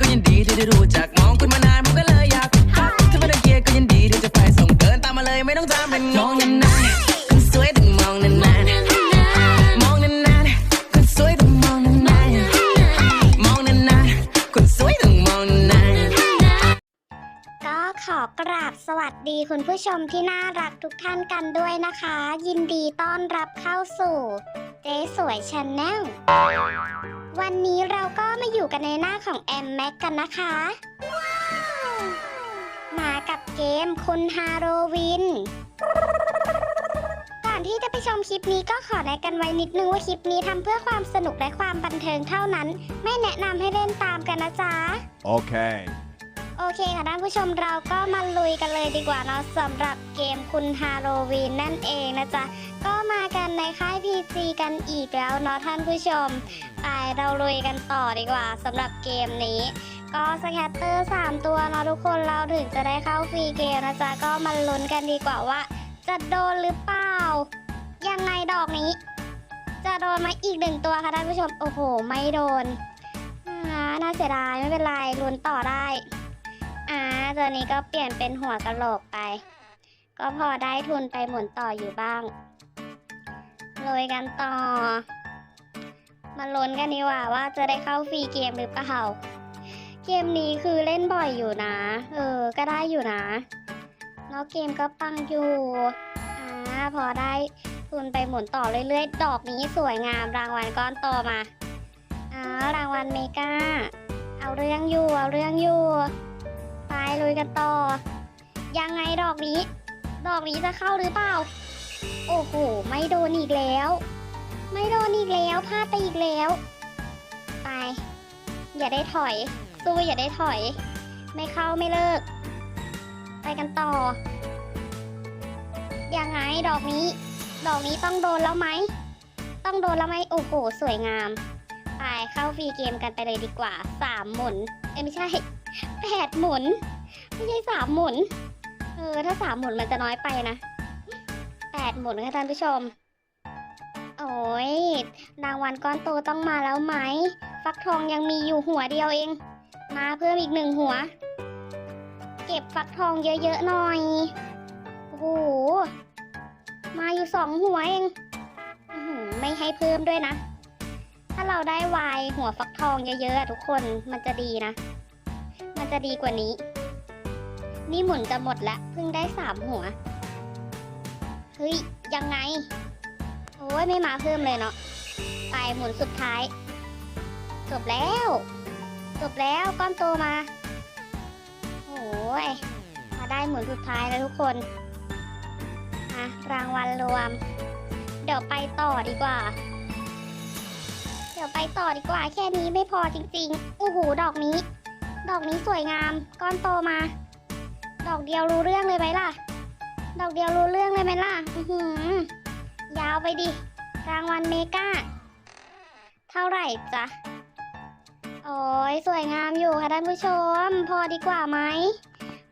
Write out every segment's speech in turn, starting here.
ก็ยินดีที่ได้รู้จักมองคุณมานานผมก็เลยอยากทักถ้าไม่ได้เกียร์ก็ยินดีที่จะไปส่งเดินตามมาเลยไม่ต้องตามเป็นงงนานๆคนสวยต้องมองนานๆมองนานๆคนสวยต้องมองนานๆมองนานๆคนสวยต้องมองนานๆก็ขอกราบสวัสดีคุณผู้ชมที่น่ารักทุกท่านกันด้วยนะคะ ยินดีต้อนรับเข้าสู่เจ๊สวยชาแนล วันนี้เราก็มาอยู่กันในหน้าของแอมแม็กกันนะคะ มากับเกมคุณฮาโลวิน ก่อนที่จะไปชมคลิปนี้ก็ขอแนะกันไว้นิดนึงว่าคลิปนี้ทำเพื่อความสนุกและความบันเทิงเท่านั้น ไม่แนะนำให้เล่นตามกันนะจ๊ะ โอเค โอเคค่ะท่านผู้ชมเราก็มาลุยกันเลยดีกว่าเนาะสำหรับเกมคุณฮาโลวีนนั่นเองนะจ๊ะ ก็มากันในค่าย PG กันอีกแล้วเนาะท่านผู้ชม ไปเราลุยกันต่อดีกว่าสำหรับเกมนี้ ก็สแคตเตอร์ 3 ตัวเนาะทุกคนเราถึงจะได้เข้าฟรีเกมนะจ๊ะ ก็มาลุ้นกันดีกว่าว่า จะโดนหรือเปล่า ยังไงดอกนี้ จะโดนไหมอีกหนึ่งตัวค่ะท่านผู้ชมโอ้โห ไม่โดนอ่าน่าเสียดายไม่เป็นไรลุ้นต่อได้ อ่าตัวนี้ก็เปลี่ยนเป็นหัวกะโหลกไป ก็พอได้ทุนไปหมุนต่ออยู่บ้างลุยกันต่อ มาลุ้นกันดีกว่าว่าจะได้เข้าฟรีเกมหรือเปล่าเกมนี้คือเล่นบ่อยอยู่นะ เออ ก็ได้อยู่นะ แล้วเกมก็ปังอยู่อ่าพอได้ทุนไปหมุนต่อเรื่อยๆ ดอกนี้สวยงามรางวัลก้อนโตมาอ่ารางวัลเมกา เอาเรื่องอยู่ เอาเรื่องอยู่ ไปลุยกันต่อ ยังไงดอกนี้ ดอกนี้จะเข้าหรือเปล่า โอ้โห ไม่โดนอีกแล้ว ไม่โดนอีกแล้วพลาดไปอีกแล้ว ไป อย่าได้ถอย สู้อย่าได้ถอย ไม่เข้าไม่เลิก ไปกันต่อ ยังไงดอกนี้ ดอกนี้ต้องโดนแล้วไหม ต้องโดนแล้วไหมโอ้โห สวยงามไปเข้าฟรีเกมกันไปเลยดีกว่าสามหมุน เอ้ไม่ใช่แปดหมุน ไม่ใช่สามหมุน เออ ถ้าสามหมุนมันจะน้อยไปนะแปดหมุนค่ะท่านผู้ชม โอ้ยรางวัลก้อนโตต้องมาแล้วไหม ฟักทองยังมีอยู่หัวเดียวเอง มาเพิ่มอีกหนึ่งหัว เก็บฟักทองเยอะๆหน่อย โอ้โห มาอยู่สองหัวเองไม่ให้เพิ่มด้วยนะ ถ้าเราได้วายหัวฟักทองเยอะๆทุกคน มันจะดีนะ มันจะดีกว่านี้ นี่หมุนจะหมดแล้วเพิ่งได้สามหัว เฮ้ย ยังไง โอ้ยไม่มาเพิ่มเลยเนาะไปหมุนสุดท้าย จบแล้ว จบแล้วก้อนโตมา โอ้ย มาได้หมุนสุดท้ายแล้วทุกคนอะรางวัลรวม เดี๋ยวไปต่อดีกว่า เดี๋ยวไปต่อดีกว่า แค่นี้ไม่พอจริงๆโอ้โหดอกนี้ ดอกนี้สวยงาม ก้อนโตมา ดอกเดียวรู้เรื่องเลยไหมล่ะ ดอกเดียวรู้เรื่องเลยไหมล่ะ อือหือยาวไปดิ รางวัลเมกาเท่าไหร่จ๊ะ โอ้ยสวยงามอยู่ค่ะท่านผู้ชม พอดีกว่าไหม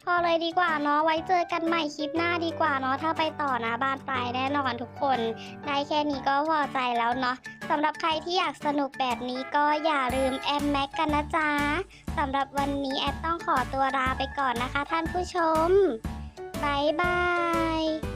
พอเลยดีกว่าเนาะไว้เจอกันใหม่คลิปหน้าดีกว่าเนาะถ้าไปต่อนะบ้านปลายแน่นอนทุกคน ได้แค่นี้ก็พอใจแล้วเนาะสำหรับใครที่อยากสนุกแบบนี้ก็อย่าลืมแอมแม็กกันนะจ๊ะสำหรับวันนี้แอดต้องขอตัวลาไปก่อนนะคะท่านผู้ชมบายบาย